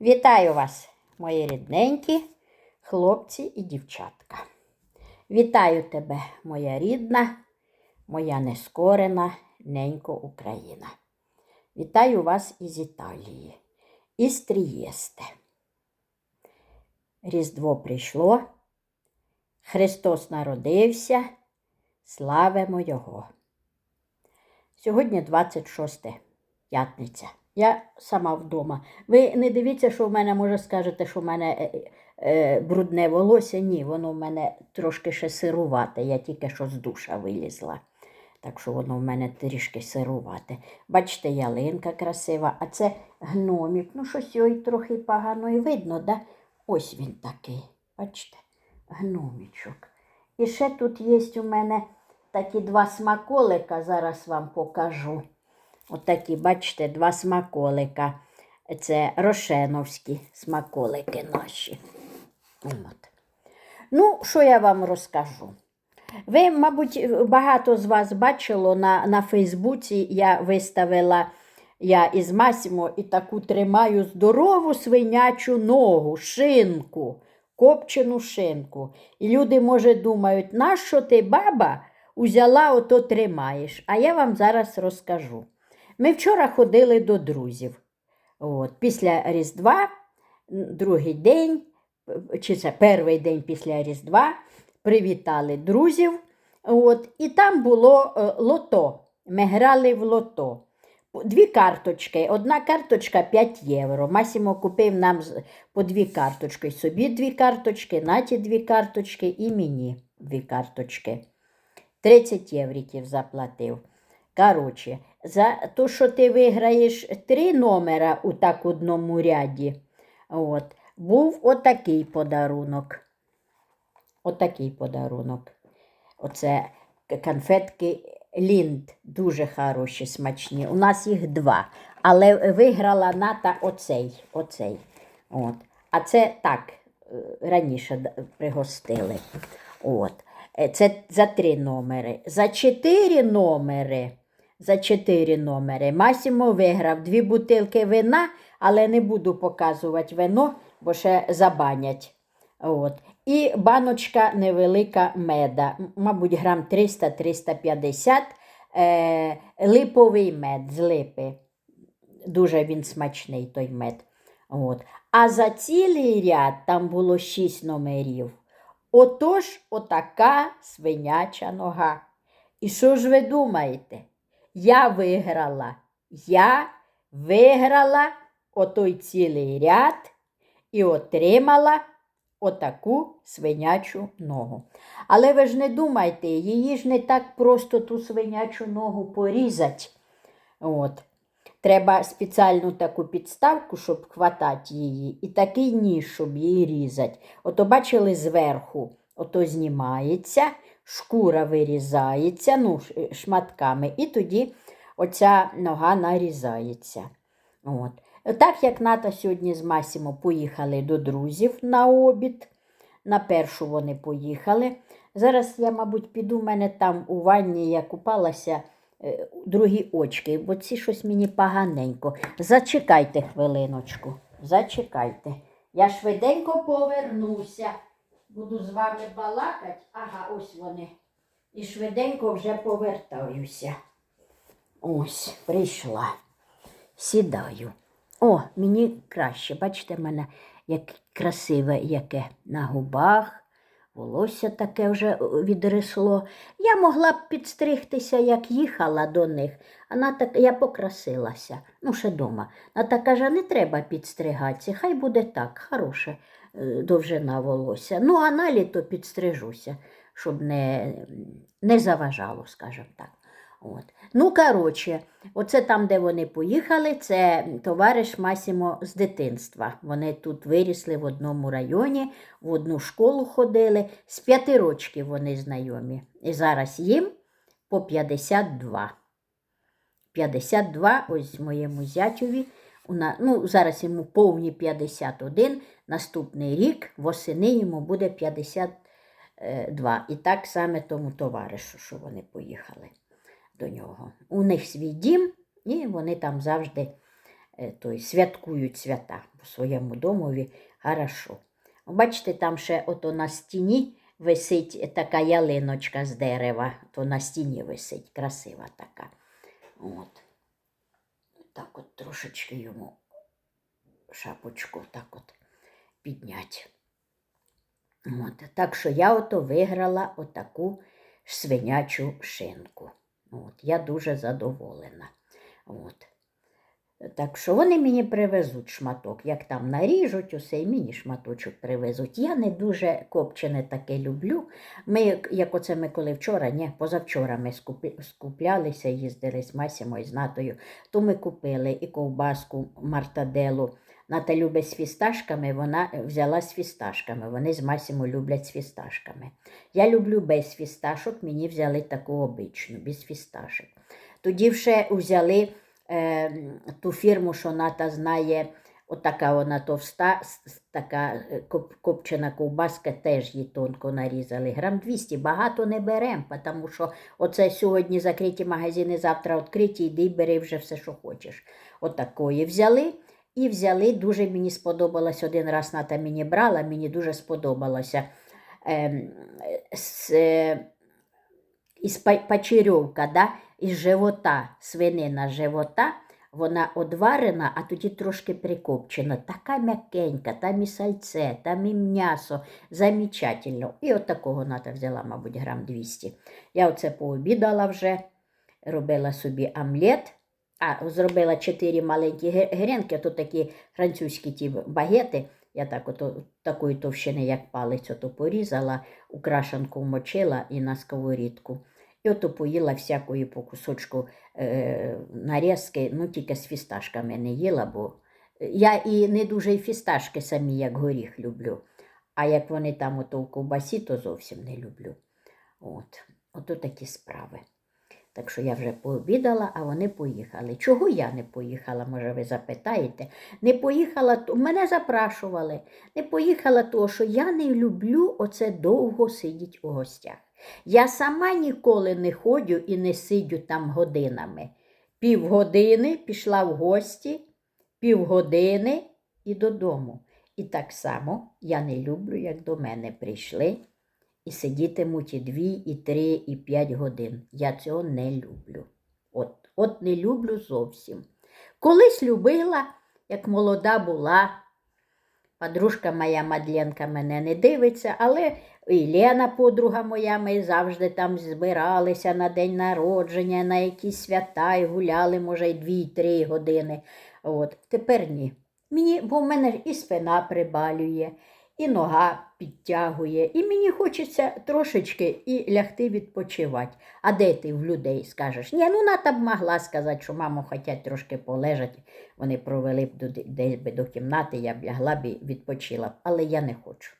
Вітаю вас, мої рідненькі хлопці і дівчатка. Вітаю тебе, моя рідна, моя нескорена ненько Україна. Вітаю вас із Італії, із Трієсте. Різдво прийшло, Христос народився, славимо Його. Сьогодні 26 п'ятниця. Я сама вдома. Ви не дивіться, що в мене, може, скажете, що в мене е, е, брудне волосся. Ні, воно в мене трошки ще сирувате. Я тільки що з душа вилізла. Так що воно в мене трішки сирувате. Бачите, ялинка красива, а це гномік. Ну, щось його трохи погано і видно, да? Ось він такий. Бачите, гномічок. І ще тут є у мене такі два смаколика, зараз вам покажу. Отакі, бачите, два смаколика. Це рошеновські смаколики наші. От. Ну, що я вам розкажу? Ви, мабуть, багато з вас бачило на, на Фейсбуці, я виставила я із Масімо і таку тримаю здорову свинячу ногу, шинку, копчену шинку. І люди, може, думають, нащо ти, баба, узяла, ото тримаєш. А я вам зараз розкажу. Ми вчора ходили до друзів. От, Після Різдва, другий день, чи це перший день після Різдва, привітали друзів. От, І там було е, лото. Ми грали в лото. Дві карточки. Одна карточка 5 євро. Масімо купив нам по дві карточки. Собі дві карточки, наті дві карточки і мені дві карточки. 30 євриків заплатив. Коротше, за те, що ти виграєш три номера у так одному ряді, от, був отакий подарунок. Отакий подарунок. Оце конфетки Лінд дуже хороші, смачні. У нас їх два. Але виграла ната оцей. оцей. От. А це так, е, раніше пригостили. От. Е, Це за три номери. За чотири номери. За чотири номери. Масімо виграв дві бутилки вина, але не буду показувати вино, бо ще забанять. От. І баночка невелика меда, мабуть, грам 300-350 е, липовий мед з липи. Дуже він смачний той мед. От. А за цілий ряд там було 6 номерів. Отож, отака свиняча нога. І що ж ви думаєте? Я виграла. Я виграла отой цілий ряд і отримала отаку свинячу ногу. Але ви ж не думайте, її ж не так просто ту свинячу ногу порізати. От. Треба спеціальну таку підставку, щоб хватати її, і такий ніж, щоб її різати. Ото бачили зверху, ото знімається, шкура вирізається ну, шматками, і тоді оця нога нарізається. От. Так як Ната сьогодні з Масімо поїхали до друзів на обід, на першу вони поїхали. Зараз я, мабуть, піду в мене там у ванні, я купалася е, другі очки, бо ці щось мені поганенько. Зачекайте хвилиночку, зачекайте. Я швиденько повернуся. Буду з вами балакати. Ага, ось вони. І швиденько вже повертаюся. Ось, прийшла. Сідаю. О, мені краще. Бачите, мене як красиве яке на губах, волосся таке вже відросло. Я могла б підстригтися, як їхала до них. Вона так, я покрасилася, ну, ще дома. Вона каже, не треба підстригатися, хай буде так, хороше довжина волосся. Ну, а на літо підстрижуся, щоб не, не заважало, скажімо так. От. Ну, коротше, оце там, де вони поїхали, це товариш Масімо з дитинства. Вони тут вирісли в одному районі, в одну школу ходили. З п'яти років вони знайомі. І зараз їм по 52. 52, ось моєму зятьові. Ну, зараз йому повні 51, наступний рік восени йому буде 52. І так саме тому товаришу, що вони поїхали до нього. У них свій дім, і вони там завжди е, той, святкують свята у своєму домові. Хорошо. Бачите, там ще ото на стіні висить така ялиночка з дерева, то на стіні висить, красива така. От. Так от трошечки йому шапочку так от підняти. От. Так що я ото виграла отаку свинячу шинку. От. Я дуже задоволена. От. Так що вони мені привезуть шматок, як там наріжуть усе, і мені шматочок привезуть. Я не дуже копчене таке люблю. Ми, як- оце ми коли вчора, ні, позавчора ми скуплялися, їздили з Масімою, з Натою, то ми купили і ковбаску мартаделу. Ната любить з фісташками, вона взяла з фісташками. Вони з Масімо люблять з фісташками. Я люблю без фісташок, мені взяли таку обичну, без фісташок. Тоді вже взяли е, ту фірму, що Ната знає, отака вона товста, така е, коп- копчена ковбаска, теж її тонко нарізали. Грам 200, багато не беремо, тому що оце сьогодні закриті магазини, завтра відкриті, йди і бери вже все, що хочеш. Отакої взяли. І взяли, дуже мені сподобалось один раз Ната мені брала, мені дуже сподобалося. Ем, з, е, із па- пачерьовка, да? із живота, свинина живота, вона одварена, а тоді трошки прикопчена. Така м'якенька, там і сальце, там і м'ясо. Замечательно. І от такого Ната взяла, мабуть, грам 200. Я оце пообідала вже, робила собі омлет. А, зробила чотири маленькі гренки, то такі французькі ті багети. Я так ото, такої товщини, як палець, ото порізала, у крашанку вмочила і на сковорідку. І ото поїла всякої по кусочку е, нарізки, ну тільки з фісташками не їла, бо я і не дуже і фісташки самі, як горіх, люблю. А як вони там ото в ковбасі, то зовсім не люблю. От, ото такі справи. Так що я вже пообідала, а вони поїхали. Чого я не поїхала, може, ви запитаєте? Не поїхала, мене запрашували. Не поїхала, тому що я не люблю оце довго сидіти у гостях. Я сама ніколи не ходжу і не сидю там годинами. Півгодини пішла в гості, півгодини і додому. І так само я не люблю, як до мене прийшли і сидітимуть і дві, і три, і п'ять годин. Я цього не люблю. От, от не люблю зовсім. Колись любила, як молода була. Подружка моя Мадленка мене не дивиться, але і Лена, подруга моя, ми завжди там збиралися на день народження, на якісь свята і гуляли, може, й дві-три години. От. Тепер ні. Мені, бо в мене і спина прибалює, і нога підтягує, і мені хочеться трошечки і лягти відпочивати. А де ти в людей скажеш? Ні, ну Ната б могла сказати, що мамо хочуть трошки полежати. Вони провели б десь би до кімнати, я б лягла б і відпочила. Але я не хочу.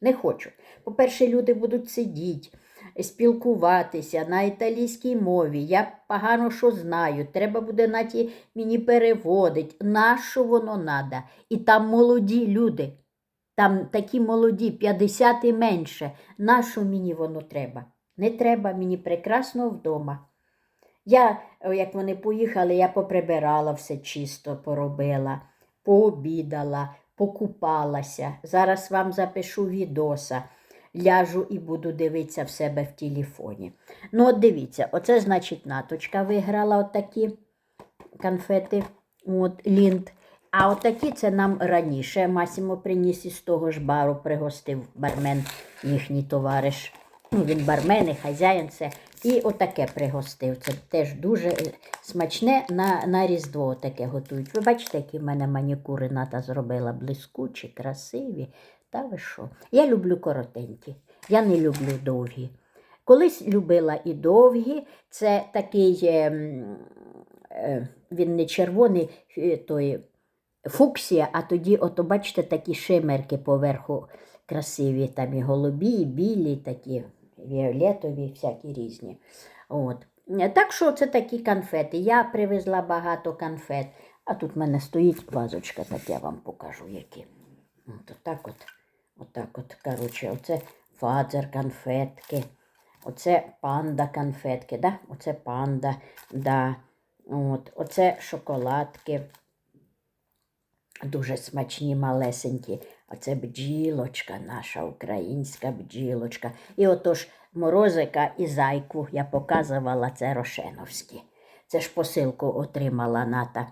Не хочу. По-перше, люди будуть сидіти, спілкуватися на італійській мові. Я погано що знаю. Треба буде наті мені переводить. Нащо воно надо? І там молоді люди. Там такі молоді, 50 і менше. Нащо мені воно треба? Не треба мені прекрасно вдома. Я, як вони поїхали, я поприбирала все чисто, поробила, пообідала, покупалася. Зараз вам запишу відоса. Ляжу і буду дивитися в себе в телефоні. Ну, от дивіться, оце значить наточка виграла отакі конфети, от, лінт. А отакі це нам раніше. Масімо приніс із того ж бару, пригостив бармен, їхній товариш. Ну, він бармен і хазяїн це. І отаке пригостив. Це теж дуже е, смачне на, на Різдво таке готують. Ви бачите, які в мене манікури ната зробила блискучі, красиві. Та ви що? Я люблю коротенькі, я не люблю довгі. Колись любила і довгі, це такий, е, е, він не червоний, е, той фуксія, а тоді, ото, бачите, такі шимерки поверху красиві, там і голубі, і білі, такі віолетові, всякі різні. От. Так що це такі конфети. Я привезла багато конфет, а тут в мене стоїть вазочка, так я вам покажу, які. От так от. Отак от, коротше, оце фадзер конфетки, оце панда конфетки, да? оце панда, да. От, оце шоколадки. Дуже смачні, малесенькі. А це бджілочка, наша українська бджілочка. І отож морозика і зайку я показувала це Рошеновські. Це ж посилку отримала Ната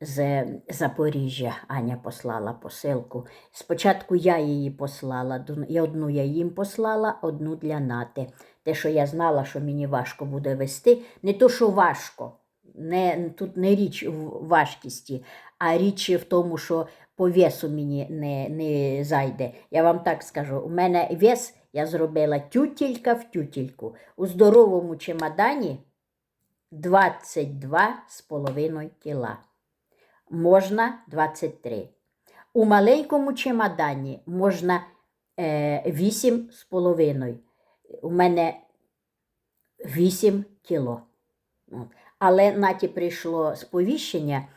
з Запоріжжя. Аня послала посилку. Спочатку я її послала, одну я їм послала, одну для Нати. Те, що я знала, що мені важко буде вести, не то, що важко. Не, тут не річ в важкісті, а річ в тому, що по весу мені не, не зайде. Я вам так скажу, у мене вес я зробила тютілька в тютільку. У здоровому чемодані 22,5 кіла. Можна 23. У маленькому чемодані можна е, 8,5. У мене 8 кіло. Але наті прийшло сповіщення,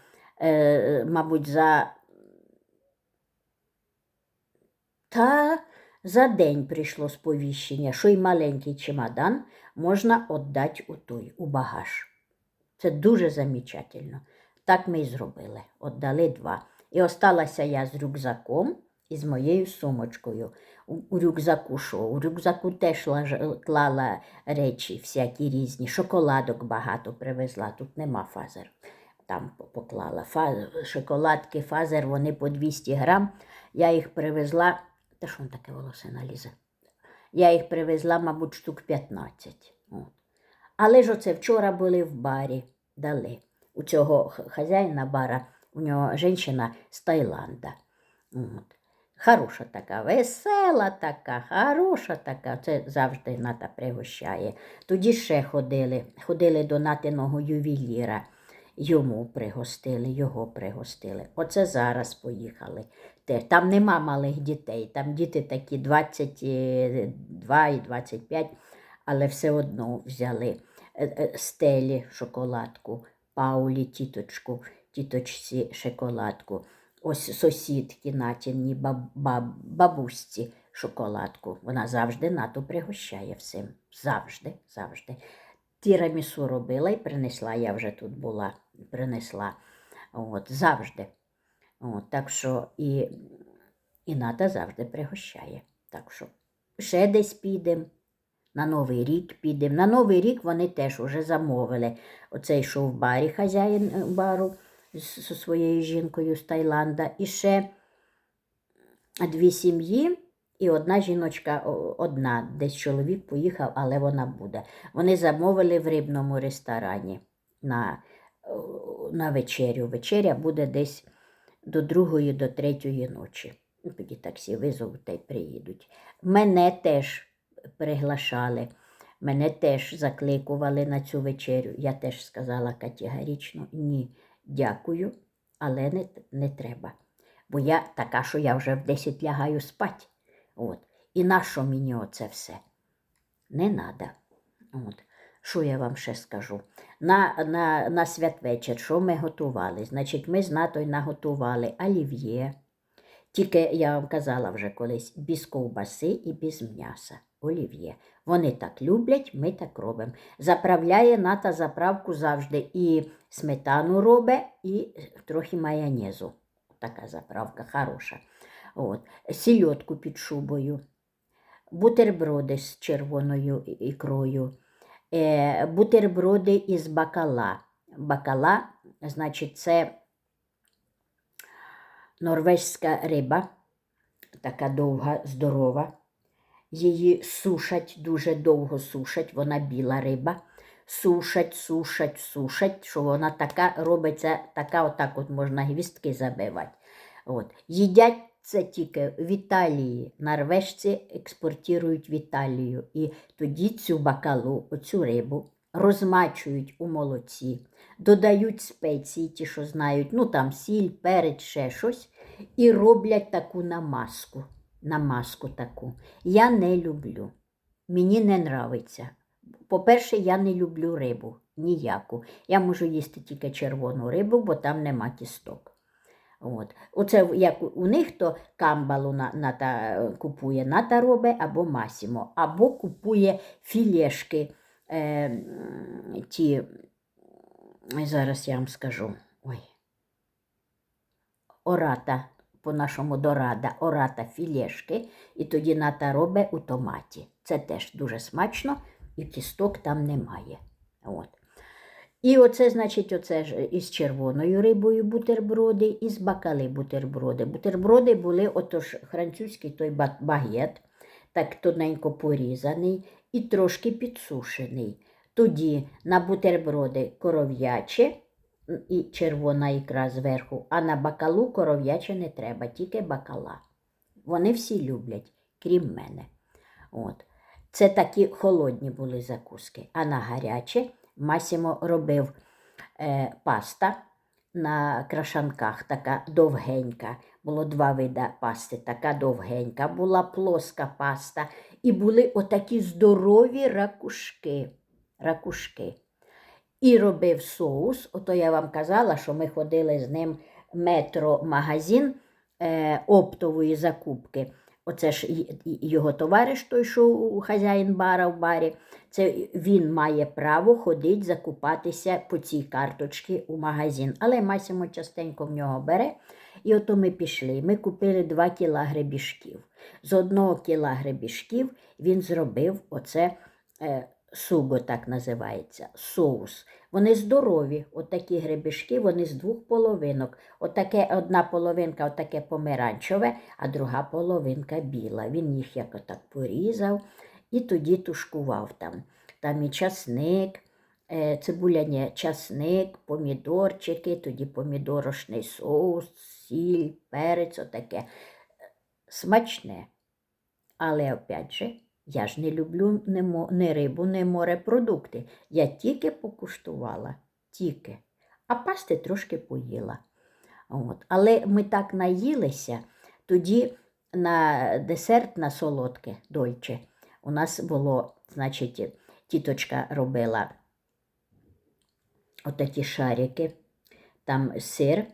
е, мабуть, за та за день прийшло сповіщення, що й маленький чемодан можна віддати у той, у багаж. Це дуже замечательно. Так ми і зробили. Отдали два. І осталася я з рюкзаком і з моєю сумочкою. У, у рюкзаку що? У рюкзаку теж лаж- клала речі всякі різні. Шоколадок багато привезла. Тут нема фазер. Там поклала. Фа... Шоколадки, фазер, вони по 200 грам. Я їх привезла. Та що воно таке волосина лізе? Я їх привезла, мабуть, штук 15. От. Але ж оце вчора були в барі, дали. У цього хазяїна бара, у нього жінка з Таїланда. От. Хороша така, весела така, хороша така. Це завжди ната пригощає. Тоді ще ходили, ходили до натиного ювеліра. Йому пригостили, його пригостили. Оце зараз поїхали. Там нема малих дітей, там діти такі 22 і 25, але все одно взяли стелі шоколадку, Паулі тіточку, тіточці шоколадку, ось сусідки натінні баб, баб, бабусці шоколадку. Вона завжди нату пригощає всім. Завжди, завжди. Тірамісу робила і принесла, я вже тут була, принесла. От, завжди. От, так що і, і ната завжди пригощає. Так що ще десь підемо. На Новий рік підемо. На Новий рік вони теж уже замовили. Оцей що в барі хазяїн е, бару зі своєю жінкою з Таїланда. І ще дві сім'ї, і одна жіночка, одна, десь чоловік поїхав, але вона буде. Вони замовили в рибному ресторані на, на вечерю. Вечеря буде десь до другої, до третьої ночі. Ну, Тоді таксі визовуть та й приїдуть. Мене теж приглашали, мене теж закликували на цю вечерю. Я теж сказала категорично ні, дякую, але не, не треба. Бо я така, що я вже в 10 лягаю спати. От. І на що мені оце все? Не надо. От. Що я вам ще скажу? На, на, на святвечір, що ми готували? Значить, ми з натою наготували олів'є. Тільки я вам казала вже колись, без ковбаси і без м'яса. Олів'є. Вони так люблять, ми так робимо. Заправляє ната заправку завжди і сметану робить, і трохи майонезу. Така заправка хороша. От. Сільотку під шубою, бутерброди з червоною ікрою, е, бутерброди із бакала. Бакала, значить, це норвезька риба, така довга, здорова. Її сушать, дуже довго сушать, вона біла риба. Сушать, сушать, сушать, що вона така робиться, така отак от можна гвістки забивати. От. Їдять це тільки в Італії. Норвежці експортують в Італію. І тоді цю бакалу, оцю рибу, розмачують у молоці, додають спеції, ті, що знають, ну там сіль, перець, ще щось, і роблять таку намазку. Намазку таку. Я не люблю. Мені не нравиться. По-перше, я не люблю рибу ніяку. Я можу їсти тільки червону рибу, бо там нема кісток. От. Оце як у- них то камбалу на, на та, купує ната робить або масімо, або купує філешки. Е, ті, зараз я вам скажу. Ой. ората, по-нашому дорада, ората філешки, і тоді ната робить у томаті. Це теж дуже смачно, і кісток там немає. От. І оце, значить, оце ж із червоною рибою бутерброди, і з бакали бутерброди. Бутерброди були отож французький той багет, так тоненько порізаний і трошки підсушений. Тоді на бутерброди коров'яче і червона ікра зверху, а на бакалу коров'яче не треба, тільки бакала. Вони всі люблять, крім мене. От. Це такі холодні були закуски. А на гаряче Масімо робив е, паста на крашанках, така довгенька. Було два види пасти, така довгенька, була плоска паста, і були отакі здорові ракушки. ракушки. І робив соус. Ото я вам казала, що ми ходили з ним метро магазин е, оптової закупки. Оце ж його товариш, той, що хазяїн бара в барі, це він має право ходити закупатися по цій карточці у магазин. Але Масімо частенько в нього бере. І ото ми пішли. Ми купили 2 кіла гребішків. З одного кіла гребішків він зробив оце е, суго, так називається, соус. Вони здорові, отакі гребішки, вони з двох половинок. Отаке, одна половинка отаке помаранчеве, а друга половинка біла. Він їх як отак порізав і тоді тушкував там. Там і часник, е, цибуля, ні, часник, помідорчики, тоді помідорошний соус, сіль, перець, отаке. Смачне. Але опять же, я ж не люблю не, рибу, не морепродукти. Я тільки покуштувала, тільки. А пасти трошки поїла. От. Але ми так наїлися, тоді на десерт на солодке дольче. У нас було, значить, тіточка робила отакі шарики, там сир,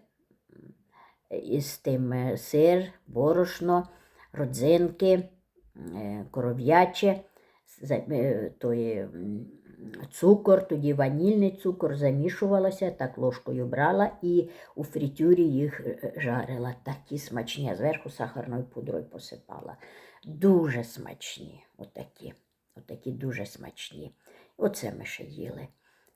із тим е, сир, борошно, родзинки, коров'яче, е, той цукор, тоді ванільний цукор замішувалося, так ложкою брала і у фритюрі їх е, жарила. Такі смачні, зверху сахарною пудрою посипала. Дуже смачні, отакі, отакі дуже смачні. Оце ми ще їли.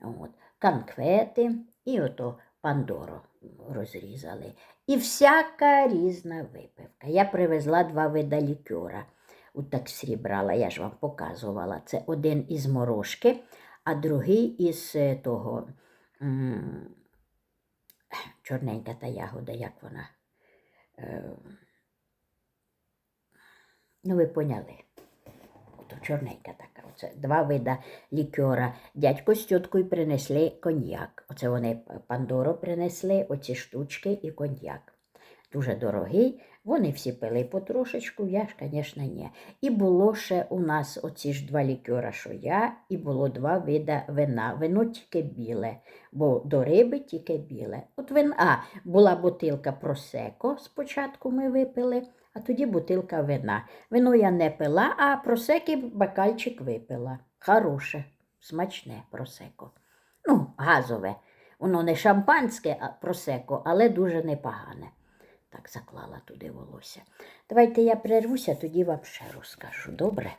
От. Конквети і ото пандоро розрізали. І всяка різна випивка. Я привезла два вида лікера. У таксі брала, я ж вам показувала. Це один із морошки, а другий із е, того чорненька та ягода, як вона. Е, ну, ви поняли. Ото чорненька така. Оце два вида лікера. Дядько з тіткою принесли коньяк. Оце вони Пандоро принесли, оці штучки і коньяк. Дуже дорогий. Вони всі пили потрошечку, я ж, звісно, ні. І було ще у нас оці ж два лікера, що я, і було два вида вина. Вино тільки біле, бо до риби тільки біле. От вин... А, була бутилка просеко, спочатку ми випили, а тоді бутилка вина. Вино я не пила, а просеки бакальчик випила. Хороше, смачне просеко. Ну, газове. Воно не шампанське, а просеко, але дуже непогане. Так заклала туди волосся. Давайте я прервуся, тоді вам ще розкажу. Добре?